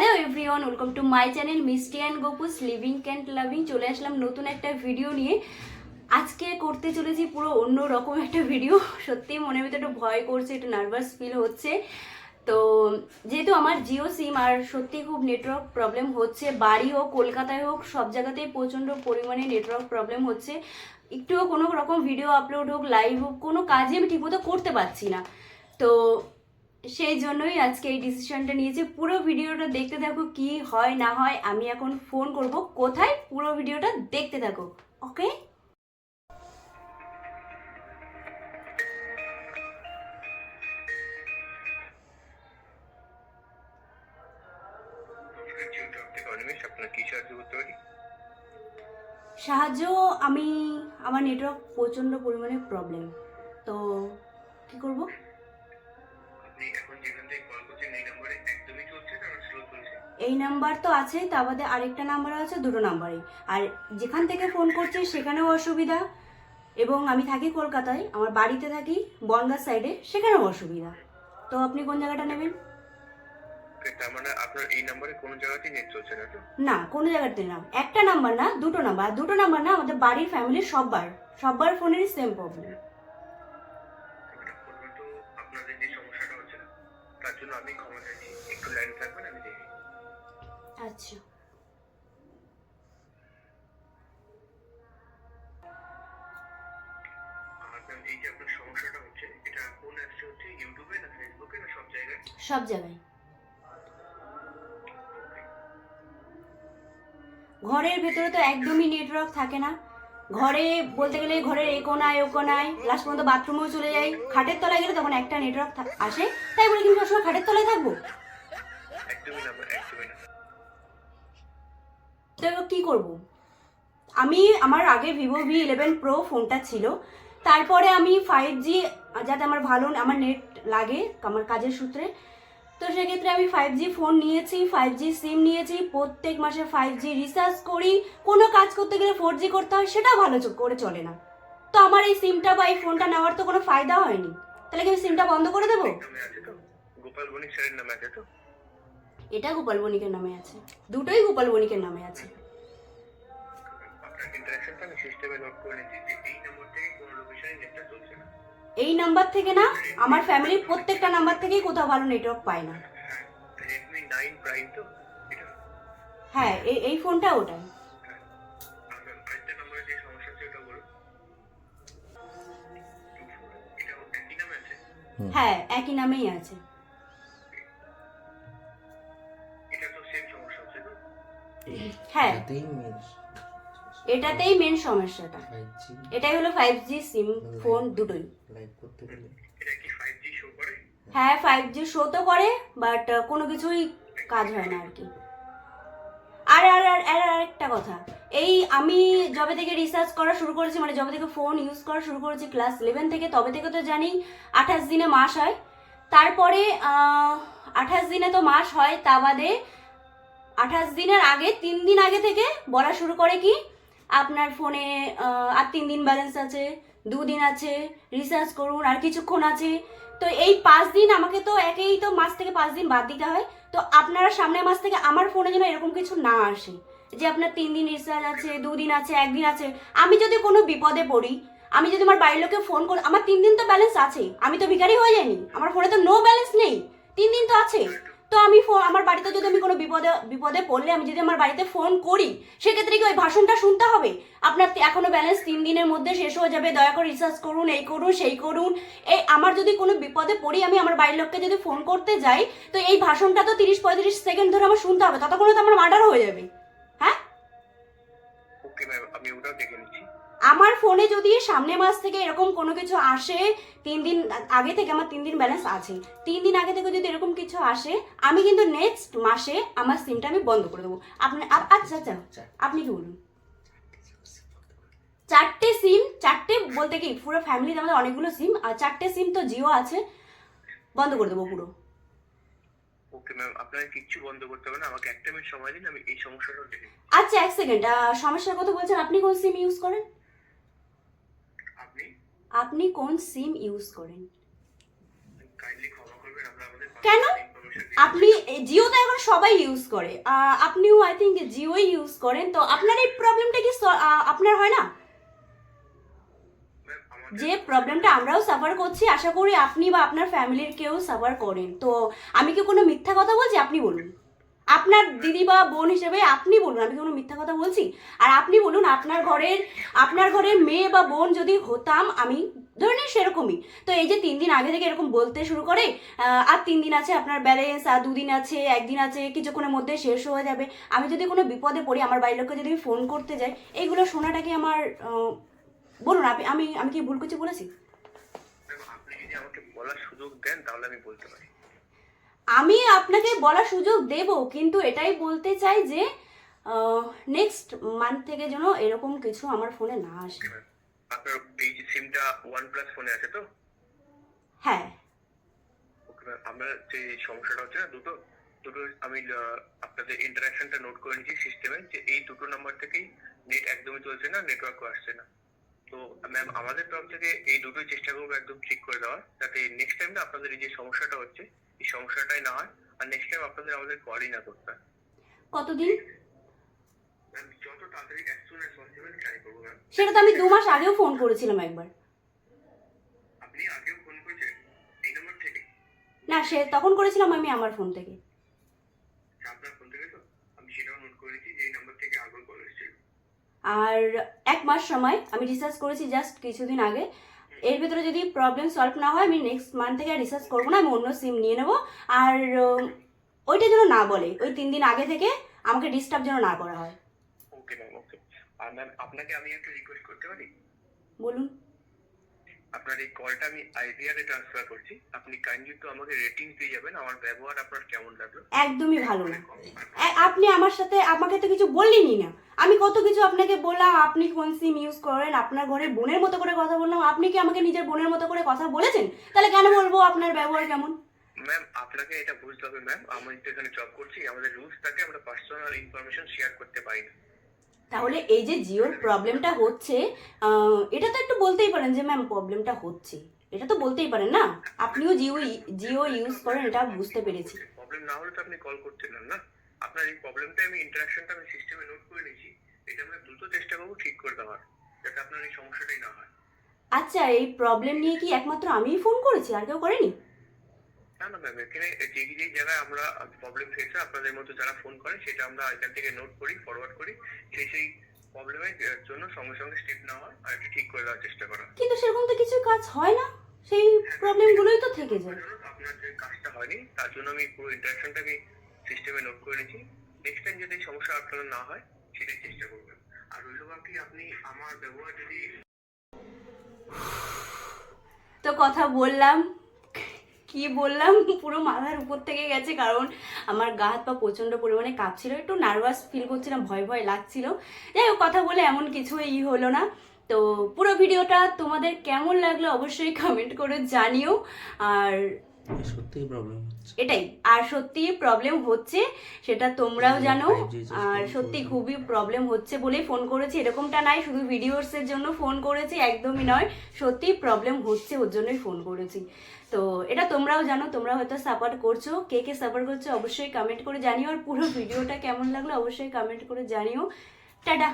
Hello everyone welcome to my channel Mishti and Gopus living can't loving চলে আসলাম নতুন একটা ভিডিও নিয়ে। আজকে করতে চলেছি পুরো অন্য রকম একটা ভিডিও সত্যি মনের ভিতরে একটু ভয় করছে, একটু নার্ভাস ফিল হচ্ছে। তো যেহেতু আমার জিও সিম আর সত্যি খুব নেটওয়ার্ক প্রবলেম হচ্ছে, বাড়ি হোক, কলকাতায় হোক, সব জায়গাতেই প্রচণ্ড পরিমাণে নেটওয়ার্ক প্রবলেম হচ্ছে। একটুও কোনো রকম ভিডিও আপলোড হোক লাইভ হোক, কোনো কাজই আমি ঠিকমতো করতে পারছি না। তো সেই জন্যই আজকে এই ডিসিশনটা নিয়েছি। পুরো ভিডিওটা দেখতে থাকো কি হয়, না হয়, আমি এখন ফোন করব। কোথায়? পুরো ভিডিওটা দেখতে থাকো ওকে সাহায্য, আমি, আমার নেটওয়ার্ক প্রচণ্ড পরিমাণে প্রবলেম তো, কি করব? এই নাম্বার তো আছেই তা বাদে আরেকটা নাম্বার আছে দুটো নাম্বারই। আর যেখান থেকে ফোন করছি সেখানেও অসুবিধা। এবং আমি থাকি কলকাতায় আমার বাড়িতে থাকি বনগাঁ সাইডে সেখানেও অসুবিধা। তো আপনি কোন জায়গাটা নেবেন? মানে নাম্বারে না কোনো জায়গাতে না। একটা নাম্বার না দুটো নাম্বার। দুটো নাম্বার না আমাদের বাড়ির ফ্যামিলির সববার। সববার ফোনেরই সেম প্রবলেম এটা করবে তো আপনাদের যে সমস্যাটা হচ্ছে তার জন্য আমি ক্ষমা চাইছি। একটু লাইন থাকবেন আমি দেখি আচ্ছা। আর ম্যাম এই যে আপনার সমস্যাটা হচ্ছে এটা কোন অ্যাপসে হচ্ছে? ইউটিউবে না ফেসবুকে না সব জায়গায়? সব জায়গায়। ঘরের ভেতরে তো একদমই নেটওয়ার্ক থাকে না। ঘরে বলতে গেলে ঘরের এ কোনায় ও কোনায় লাস্ট পর্যন্ত বাথরুমেও চলে যাই। খাটের তলায় গেলে তখন একটা নেটওয়ার্ক আসে। তাই বলে কিন্তু সবসময় খাটের তলায় থাকব? একদমই না একদমই না। তো কি করব? আমি আমার আগে ভিভো ভি ইলেভেন প্রো ফোনটা ছিল। তারপরে আমি ফাইভ জি যাতে আমার ভালো, আমার নেট লাগে, আমার কাজের সূত্রে। তো সেক্ষেত্রে আমি ফাইভ জি ফোন নিয়েছি ফাইভ জি সিম নিয়েছি। প্রত্যেক মাসে ফাইভ জি রিচার্জ করি। কোনো কাজ করতে গেলে ফোর জি করতে হয়, সেটাও ভালো করে চলে না। তো আমার এই সিমটা বা এই ফোনটা নেওয়ার তো কোনো ফায়দা হয়নি। তাহলে কি আমি সিমটা বন্ধ করে দেবো? গোপাল বণিক স্যারের আছে তো? এটা গোপাল বণিকের নামে আছে। দুটোই গোপাল বণিকের নামে আছে। এই নম্বর থেকে কোনো লোকেশনে নেটটা চলছে না। এই নাম্বার থেকে না আমার ফ্যামিলির প্রত্যেকটা নাম্বার থেকেই কোথাও ভালো নেটওয়ার্ক পায় না। হ্যাঁ এটা? হ্যাঁ এই এই ফোনটা ওটাই। হ্যাঁ একই নামেই নম্বরে হ্যাঁ। এটাতেই মেন এটাতেই মেন সমস্যাটা। এটাই হলো ফাইভ জি সিম ফোন দুটোই। লাইভ করতে গেলে। এটা কি ফাইভ জি শো করে? হ্যাঁ ফাইভ জি শো তো করে বাট কোনো কিছুই কাজ হয় না আর কি। আর আর আর আর আরেকটা কথা। এই আমি যবে থেকে রিসার্চ করা শুরু করেছি মানে যবে থেকে ফোন ইউজ করা শুরু করেছি ক্লাস ইলেভেন থেকে তবে থেকে তো জানি আঠাশ দিনে মাস হয়। তারপরে আঠাশ দিনে তো মাস হয় তা বাদে আঠাশ দিনের আগে, তিন দিন আগে থেকে বলা শুরু করে কি? আপনার ফোনে আর তিন দিন ব্যালেন্স আছে দুদিন আছে রিচার্জ করুন, আর কিছুক্ষণ আছে। তো এই পাঁচ দিন আমাকে তো একেই তো মাস থেকে পাঁচ দিন বাদ দিতে হয়। তো আপনারা সামনের মাস থেকে আমার ফোনে যেন এরকম কিছু না আসে, যে আপনার তিন দিন রিচার্জ আছে দুদিন আছে একদিন আছে। আমি যদি কোনো বিপদে পড়ি, আমি যদি আমার বাড়ির লোকে ফোন করি, আমার তিন দিন তো ব্যালেন্স আছে আমি তো ভিখারি হয়ে যাইনি, আমার ফোনে তো নো ব্যালেন্স নেই। তিন দিন তো আছে। তো আমি আমার বাড়িতে যদি আমি কোনো বিপদে বিপদে পড়লে আমি যদি আমার বাড়িতে ফোন করি, সেক্ষেত্রে কি ওই ভাষণটা শুনতে হবে? আপনার তি- এখনও ব্যালেন্স তিন দিনের মধ্যে শেষ হয়ে যাবে, দয়া করে রিচার্জ করুন, এই করুন, সেই করুন। এই আমার যদি কোনো বিপদে পড়ি, আমি আমার বাড়ির লোককে যদি ফোন করতে যাই, তো এই ভাষণটা তো তিরিশ পঁয়ত্রিশ সেকেন্ড ধরে আমার শুনতে হবে, ততক্ষণে তো আমার মার্ডার হয়ে যাবে। হ্যাঁ? ওকে ম্যাম আমি ওটাও দেখে নিচ্ছি। আমার ফোনে যদি সামনে মাস থেকে এরকম কোনো কিছু আসে তিন দিন আগে থেকে আমার তিন দিন ব্যালেন্স আছে। তিন দিন আগে থেকে যদি এরকম কিছু আসে আমি কিন্তু নেক্সট মাসে আমার সিমটা আমি বন্ধ করে দেবো। আপনি আচ্ছা আচ্ছা আপনি কি বলুন? চারটে সিম চারটে বলতে কি পুরো ফ্যামিলিতে আমাদের অনেকগুলো সিম আর চারটে সিম তো জিও আছে বন্ধ করে দেবো পুরো। ওকে ম্যাম আপনাকে কিচ্ছু বন্ধ করতে হবে না আমাকে একটা মিনিট সময় দিন আমি এই সমস্যাটাও দেখে আচ্ছা এক সেকেন্ড সমস্যার কথা বলছেন আপনি কোন সিম ইউজ করেন? আপনি কোন সিম ইউজ করেন? কেন? আপনি জিও তো এখন সবাই ইউজ করে। আপনিও আই থিঙ্ক জিওই ইউজ করেন। তো আপনার এই প্রবলেমটা কি আপনার হয় না? যে প্রবলেমটা আমরাও সাফার করছি আশা করি আপনি বা আপনার ফ্যামিলির কেউ সাফার করেন। তো আমি কি কোনো মিথ্যা কথা বলছি? আপনি বলুন। আপনার দিদি বা বোন হিসেবে আপনি বলুন, আমি কোনো মিথ্যা কথা বলছি? আর আপনি বলুন, আপনার ঘরের আপনার ঘরের মেয়ে বা বোন যদি হতাম, আমি ধরে নিন সেরকমই। তো এই যে তিন দিন আগে থেকে এরকম বলতে শুরু করে আর তিন দিন আছে আপনার ব্যালেন্স আর দুদিন আছে, একদিন আছে, কিছুক্ষণের মধ্যে শেষ হয়ে যাবে। আমি যদি কোনো বিপদে পড়ি, আমার বাড়ির লোককে যদি ফোন করতে যাই, এইগুলো শোনাটা কি আমার বলুন, আপনি, আমি আমি কি ভুল কিছু বলেছি? আমাকে বলার সুযোগ দেন, তাহলে আমি বলতে পারি। আমি আপনাকে বলার সুযোগ দেব কিন্তু এটাই বলতে চাই যে নেক্সট মান্থ থেকে যেন এরকম কিছু আমার ফোনে না আসে। আপনার এই সিমটা প্লাস ফোনে আছে তো? হ্যাঁ। আপনার যে সমস্যাটা হচ্ছে না দুটো দুটো আমি আপনাদের ইন্টারাকশনটা নোট করে নিয়েছি সিস্টেমে যে এই দুটো নাম্বার থেকেই নেট একদমই চলছে না নেটওয়ার্কও আসছে না। তো ম্যাম আমাদের তরফ থেকে এই দুটোই চেষ্টা করব একদম ঠিক করে দেওয়ার যাতে নেক্সট টাইম না আপনাদের এই যে সমস্যাটা হচ্ছে এই সমস্যাটাই না হয় আর নেক্সট টাইম আপনাদের আমাদের কলই না করতে হয়। কতদিন? যত তাড়াতাড়ি as soon as possible try করব ম্যাম সেটা তো আমি দু মাস আগেও ফোন করেছিলাম একবার। আপনি আগেও ফোন করেছেন এই নাম্বার থেকে? না সে তখন করেছিলাম আমি আমার ফোন থেকে। আচ্ছা, আপনার ফোন থেকে তো? আমি সেটাও নোট করেছি যে এই নাম্বার থেকে আগেও কল এসেছিল। আর এক মাস সময় আমি রিসার্চ করেছি জাস্ট কিছুদিন আগে। এর ভিতরে যদি প্রবলেম সলভ না হয় আমি নেক্সট মান্থ থেকে আর রিসার্চ করব না আমি অন্য সিম নিয়ে নেব। আর ওইটা যেন না বলে ওই তিন দিন আগে থেকে আমাকে ডিস্টার্ব যেন না করা হয়। ওকে ম্যাম ওকে আর ম্যাম আপনাকে আমি একটা রিকোয়েস্ট করতে পারি? বলুন। আপনার এই কলটা আমি আইডিয়াতে ট্রান্সফার করছি। আপনি কাইন্ডলি একটু আমাকে রেটিং দিয়ে যাবেন আমার ব্যবহার আপনার কেমন লাগল? একদমই ভালো না আপনি আমার সাথে আমাকে তো কিছু বললেনই না। আমি কত কিছু আপনাকে বললাম আপনি কোন সিম ইউজ করেন আপনার ঘরে বোনের মতো করে কথা বললাম আপনি কি আমাকে নিজের বোনের মতো করে কথা বলেছেন? তাহলে কেন বলব আপনার ব্যবহার কেমন? ম্যাম আপনাকে এটা বুঝতে হবে ম্যাম আমি তো এখানে জব করছি আমাদের রুলস থাকে আমরা পার্সোনাল ইনফরমেশন শেয়ার করতে পারি না। তাহলে এই যে জিওর প্রবলেমটা হচ্ছে এটা তো একটু বলতেই পারেন যে ম্যাম প্রবলেমটা হচ্ছে। এটা তো বলতেই পারেন না? আপনিও জিও জিও ইউজ করেন এটা বুঝতে পেরেছি। প্রবলেম না হলে তো আপনি কল করতেন না। আপনার এই প্রবলেমটা আমি ইন্টারাকশনটা আমি সিস্টেমে নোট করে নিয়েছি। এটা আমরা দ্রুত চেষ্টা করব ঠিক করে দেওয়ার যাতে আপনার এই সমস্যাটাই না হয়। আচ্ছা এই প্রবলেম নিয়ে কি একমাত্র আমিই ফোন করেছি? আর কেউ করেনি? না না ম্যাম এখানে যে যে জায়গায় আমরা প্রবলেম ফেস হয় আপনাদের মতো যারা ফোন করে সেটা আমরা এখান থেকে নোট করি ফরওয়ার্ড করি সেই সেই প্রবলেমের জন্য সঙ্গে সঙ্গে স্টেপ নেওয়া হয় আর এটা ঠিক করে দেওয়ার চেষ্টা করা কিন্তু সেরকম তো কিছু কাজ হয় না? সেই প্রবলেমগুলোই তো থেকে যায়। আপনার যে কাজটা হয়নি তার জন্য আমি পুরো ইন্টারাকশনটা আমি সিস্টেমে নোট করে নিয়েছি। নেক্সট টাইম যদি সমস্যা আপনার না হয় সেটাই চেষ্টা করবেন। আর রইল বাকি আপনি আমার ব্যবহার যদি তো কথা বললাম। কি বললাম? পুরো মাথার উপর থেকে গেছে, কারণ আমার গা হাত পা প্রচণ্ড পরিমাণে কাঁপছিল, একটু নার্ভাস ফিল করছিলাম, ভয় ভয় লাগছিল। যাই হোক, কথা বলে এমন কিছুই হলো না। তো পুরো ভিডিওটা তোমাদের কেমন লাগল অবশ্যই কমেন্ট করে জানিও। আর সত্যিই প্রবলেম হচ্ছে। এটাই। আর সত্যি প্রবলেম হচ্ছে সেটা তোমরাও জানো। আর সত্যি খুবই প্রবলেম হচ্ছে বলেই ফোন করেছি। এরকমটা নাই শুধু ভিডিওসের জন্য ফোন করেছি একদমই নয়। সত্যি প্রবলেম হচ্ছে ওর জন্যই ফোন করেছি। তো এটা তোমরাও জানো তোমরা হয়তো সাপোর্ট করছ। কে কে সাপোর্ট করছ অবশ্যই কমেন্ট করে জানিও। আর পুরো ভিডিওটা কেমন লাগল অবশ্যই কমেন্ট করে জানিও। টাটা!